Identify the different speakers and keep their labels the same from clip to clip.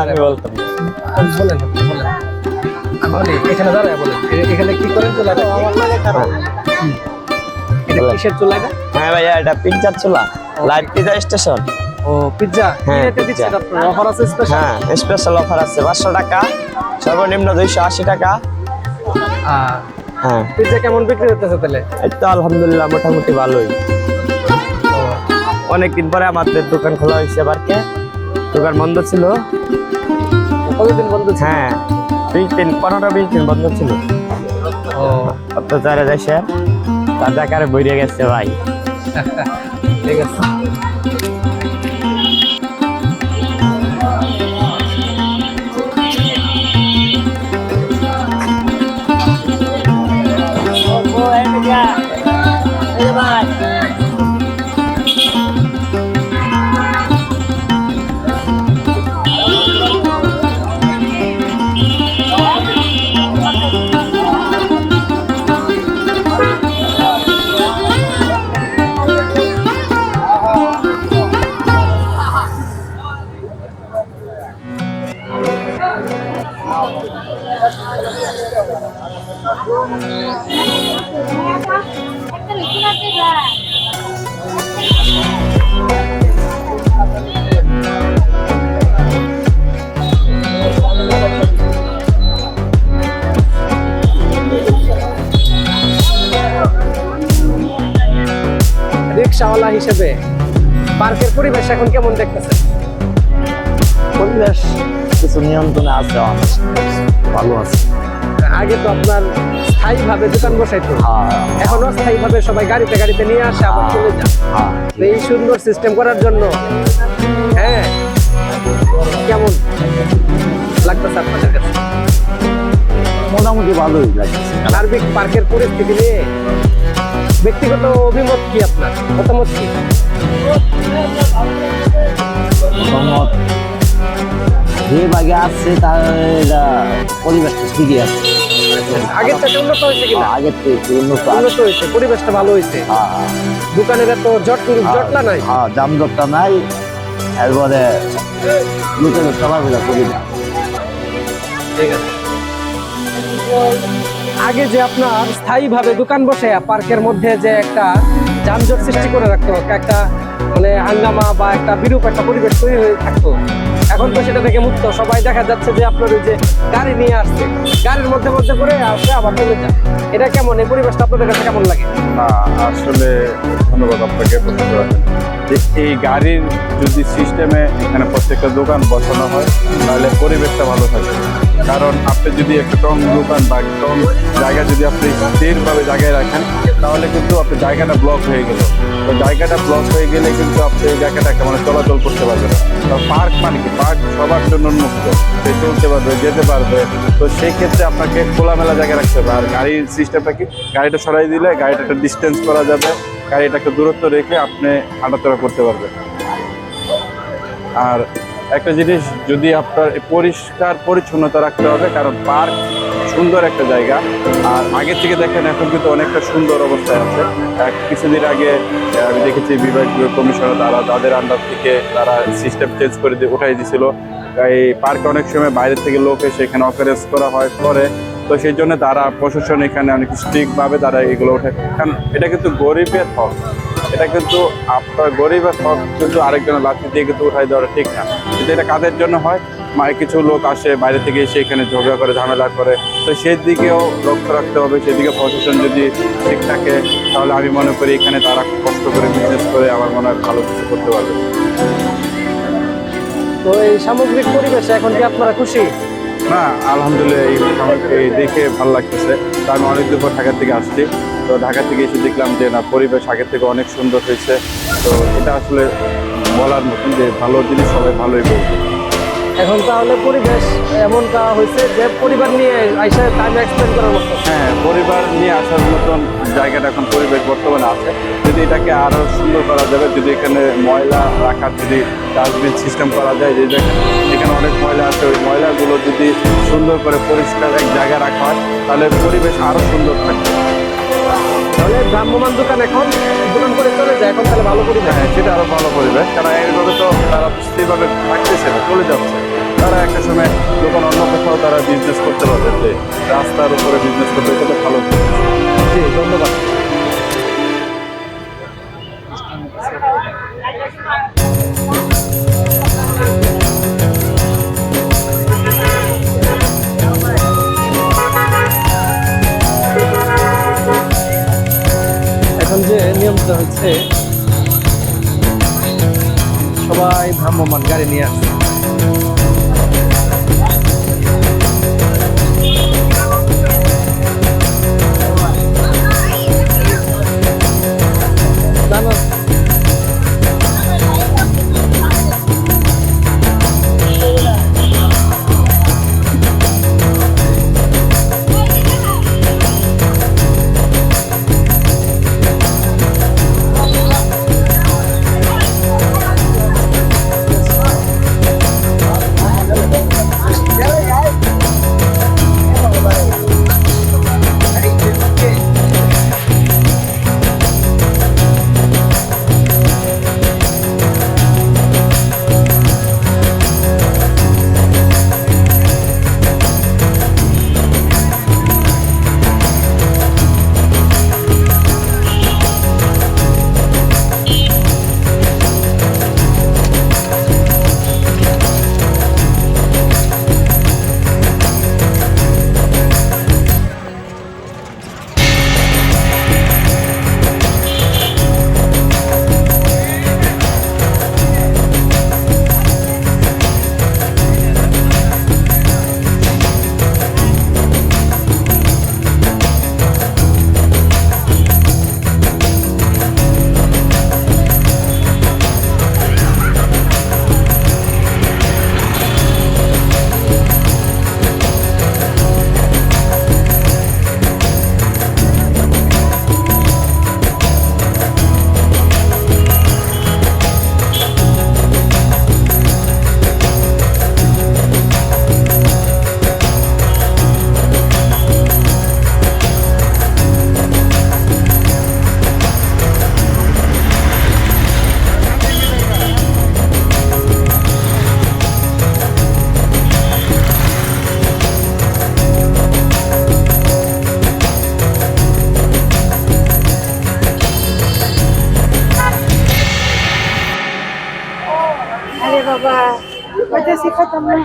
Speaker 1: আমি বলতাম।
Speaker 2: বলেন বলেন। বলেন, এখানে দাঁড়ায় বলেন। এখানে কি করেন চুলাটা এটা কিসের চুলাটা
Speaker 1: হ্যাঁ ভাইয়া এটা পিকচার চুলা। Live pizza station.
Speaker 2: ও পিৎজা?
Speaker 1: হ্যাঁ,
Speaker 2: এটা দিচ্ছেন
Speaker 1: পিৎজা।
Speaker 2: আপনার? অফার আছে স্পেশাল
Speaker 1: হ্যাঁ স্পেশাল অফার আছে। পাঁচশো টাকা সর্বনিম্ন দুইশো আশি টাকা। হ্যাঁ।
Speaker 2: পিৎজা কেমন বিক্রি হতেছে তাহলে?
Speaker 1: তো আলহামদুলিল্লাহ মোটামুটি ভালোই। অনেকদিন পরে আমাদের দোকান খোলা হয়েছে এবার কে দোকান বন্ধ ছিল।
Speaker 2: কতদিন বন্ধ ছিল?
Speaker 1: হ্যাঁ বিশ দিন পনেরো বিশ দিন বন্ধ ছিল।
Speaker 2: ও।
Speaker 1: অত্যাচারে দেশে তার জায়গায় বইরে গেছে ভাই।
Speaker 2: ঠিক আছে। রিক্সাওয়ালা হিসেবে পার্কের পরিবেশ এখন কেমন দেখতেছেন
Speaker 1: পরিবেশ কিছু নিয়ন্ত্রণে আছে। ভালো আছে
Speaker 2: আগে তো আপনার স্থায়ী ভাবে দোকান বসাইতো।
Speaker 1: হ্যাঁ
Speaker 2: এখন অস্থায়ী ভাবে সবাই গাড়িতে গাড়িতে নিয়ে আসে আবার চলে যায়।
Speaker 1: হ্যাঁ।
Speaker 2: এই সুন্দর সিস্টেম করার জন্য হ্যাঁ। কেমন লাগতেছে আপনাদের কাছে?
Speaker 1: মোটামুটি ভালোই লাগছে
Speaker 2: সার্বিক পার্কের পরিস্থিতি নিয়ে ব্যক্তিগত অভিমত কি আপনার? মতামত কি?
Speaker 1: যে বাগে আসছে তার পরিবেশটা ঠিকই আছে।
Speaker 2: আগের উন্নত হয়েছে কিনা?
Speaker 1: আগের থেকে উন্নত
Speaker 2: উন্নত হয়েছে পরিবেশটা ভালো হয়েছে।
Speaker 1: হ্যাঁ
Speaker 2: দোকানের এত জট জটলা নাই?
Speaker 1: হ্যাঁ জামজটটা নাই। এরপরে লোকের চলাফেরা করি না।
Speaker 2: ঠিক আছে। আগে যে আপনার স্থায়ীভাবে দোকান বসে পার্কের মধ্যে যে একটা যানজট সৃষ্টি করে রাখতো একটা মানে হাঙ্গামা বা একটা বিরূপ একটা পরিবেশ তৈরি হয়ে থাকতো এখন তো সেটা থেকে মুক্ত। সবাই দেখা যাচ্ছে যে আপনার ওই যে গাড়ি নিয়ে আসছে। গাড়ির মধ্যে মধ্যে করে আসে, আবার চলে যায়। এটা কেমন? এই পরিবেশটা আপনাদের কাছে কেমন লাগে?
Speaker 3: আসলে ধন্যবাদ আপনাকে যে এই গাড়ির যদি সিস্টেমে এখানে প্রত্যেকটা দোকান বসানো হয়, তাহলে পরিবেশটা ভালো থাকে কারণ আপনি যদি একটা টং দোকান বা টং জায়গা যদি আপনি স্থিরভাবে জায়গায় রাখেন, তাহলে কিন্তু আপনি জায়গাটা ব্লক হয়ে গেল। তো জায়গাটা ব্লক হয়ে গেলে কিন্তু আপনি এই জায়গাটাকে মানে চলাচল করতে পারবেন তো পার্ক মানে কি? পার্ক সবার জন্য উন্মুক্ত। সে চলতে পারবে, যেতে পারবে। তো সেই ক্ষেত্রে আপনাকে খোলামেলা জায়গায় রাখতে হবে। আর গাড়ির সিস্টেমটা কি? গাড়িটা সরাই দিলে গাড়িটা একটা ডিস্টেন্স করা যাবে। গাড়িটাকে দূরত্ব রেখে আপনি হাঁটাচলা করতে পারবেন। আর একটা জিনিস যদি আপনার পরিষ্কার পরিচ্ছন্নতা রাখতে হবে, কারণ পার্ক সুন্দর একটা জায়গা। আর আগে থেকে দেখেন এখন কিন্তু অনেকটা সুন্দর অবস্থায় আছে। কিছুদিন আগে আমি দেখেছি বিভাগীয় কমিশনার তারা তাদের আন্ডার থেকে তারা সিস্টেম চেঞ্জ করে দিয়ে উঠাই দিছিল। এই পার্কে অনেক সময় বাইরে থেকে লোক এসে এখানে অপারেস করা হয়, করে। তো সেই জন্য তারা প্রশাসন এখানে অনেক স্ট্রিক্ট ভাবে তারা এগুলো ওঠে। কারণ এটা কিন্তু গরিবের হক। এটা কিন্তু আপনার গরিবের হক কিন্তু আরেকজনের লাঠি দিয়ে কিন্তু উঠাই দেওয়াটা ঠিক না। কিন্তু এটা কাদের জন্য হয় মানে কিছু লোক আসে বাইরে থেকে এসে এখানে ঝগড়া করে ঝামেলা করে তো সেই দিকেও লক্ষ্য রাখতে হবে সেদিকে প্রশাসন যদি ঠিক থাকে তাহলে আমি মনে করি এখানে তারা কষ্ট করে বিজনেস করে আমার মনে হয় ভালো কিছু করতে পারবে।
Speaker 2: তো এই সামগ্রিক পরিবেশে এখন কি আপনারা খুশি?
Speaker 3: না আলহামদুলিল্লাহ এই দেখে ভালো লাগতেছে। তা আমি অনেক দিন পর ঢাকা থেকে আসছি। তো ঢাকা থেকে এসে দেখলাম যে, না, পরিবেশ আগের থেকে অনেক সুন্দর হয়েছে। তো এটা আসলে বলার মতন যে, ভালো জিনিস সবাই ভালোই বলবে।
Speaker 2: এখন তাহলে পরিবেশ এমন এমনটা হয়েছে যে পরিবার নিয়ে আইসা টাইম এক্সপ্লেন করার মতো।
Speaker 3: হ্যাঁ পরিবার নিয়ে আসার মতন জায়গাটা এখন পরিবেশ বর্তমানে আছে। যদি এটাকে আরও সুন্দর করা যাবে যদি এখানে ময়লা রাখার যদি ডাস্টবিন সিস্টেম করা যায় যে এখানে অনেক ময়লা আছে ওই ময়লাগুলো যদি সুন্দর করে পরিষ্কার এক জায়গায় রাখা হয় তাহলে পরিবেশ আরও সুন্দর থাকবে।
Speaker 2: তাহলে ভ্রাম্যমান দোকান এখন দোকান করে চলে যায় এখন তাহলে ভালো পরিবেশ।
Speaker 3: হ্যাঁ সেটা আরও ভালো পরিবেশ কারণ এইভাবে তো তারা সেইভাবে থাকতেছে না চলে যাচ্ছে। তারা একটা সময় যখন অন্য কোথাও তারা বিজনেস করতে পারবে, যে রাস্তার উপরে বিজনেস করতে গেলে ভালো।
Speaker 2: জি, ধন্যবাদ। এখন যে নিয়মটা হচ্ছে, সবাই ভ্রাম্যমান গাড়ি নিয়ে আসছে। बाबा બધે શીખો તમને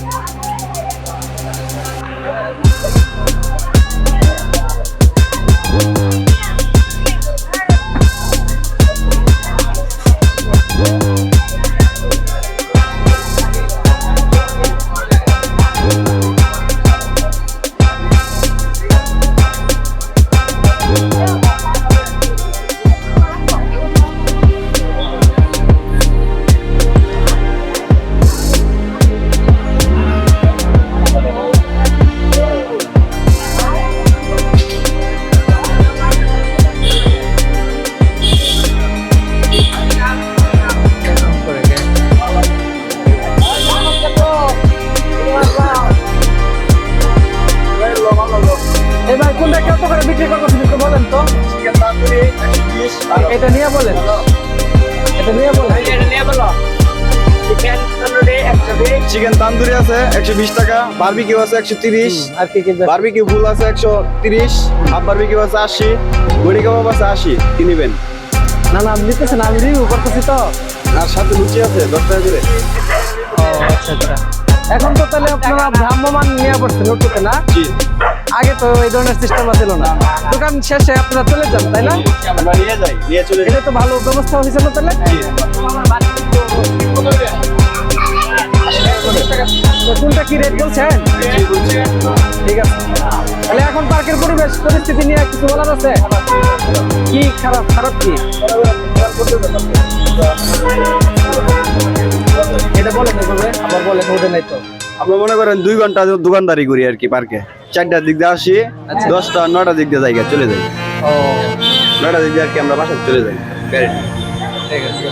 Speaker 2: Thank you.
Speaker 4: চিকেন তান্দুরি আছে একশো বিশ টাকা। বারবিকিউ আছে একশো তিরিশ।
Speaker 2: আর কি কি বেশ-
Speaker 4: বারবিকিউ ফুল আছে একশো তিরিশ। হাফ বারবিকিউ আছে আশি। বড়ি কাবাব আছে আশি। কিনিবেন
Speaker 2: না না আমি নিতেছেন আমি রিভিউ করতেছি তো।
Speaker 4: আর সাথে লুচি আছে দশ টাকা করে।
Speaker 2: ও আচ্ছা আচ্ছা। এখন তো তাহলে আপনারা ভ্রাম্যমান নিয়ে পড়ছেন ওটুতে না?
Speaker 4: জি।
Speaker 2: আগে তো এই ধরনের সিস্টেম ছিল না। দোকান শেষে আপনারা চলে যান তাই না?
Speaker 4: আমরা নিয়ে যাই নিয়ে চলে
Speaker 2: এটা তো ভালো ব্যবস্থা হয়েছে না তাহলে? তো কি রেট বলছেন ঠিক আছে। তাহলে এখন পার্কের পরিবেশ পরিস্থিতি নিয়ে কিছু বলার আছে? কি খারাপ? খারাপ কি? এটা বলেন এভাবে আবার বলেন নাই তো।
Speaker 4: আমরা মনে করেন দুই ঘণ্টা দোকানদারি করি আর কি পার্কে? চারটার দিক দিয়ে আসি
Speaker 2: আচ্ছা।
Speaker 4: দশটা নটার দিক দিয়ে জায়গা চলে যাই। নটার দিক দিয়ে আর কি আমরা বাসায় চলে যাই।
Speaker 2: ঠিক আছে।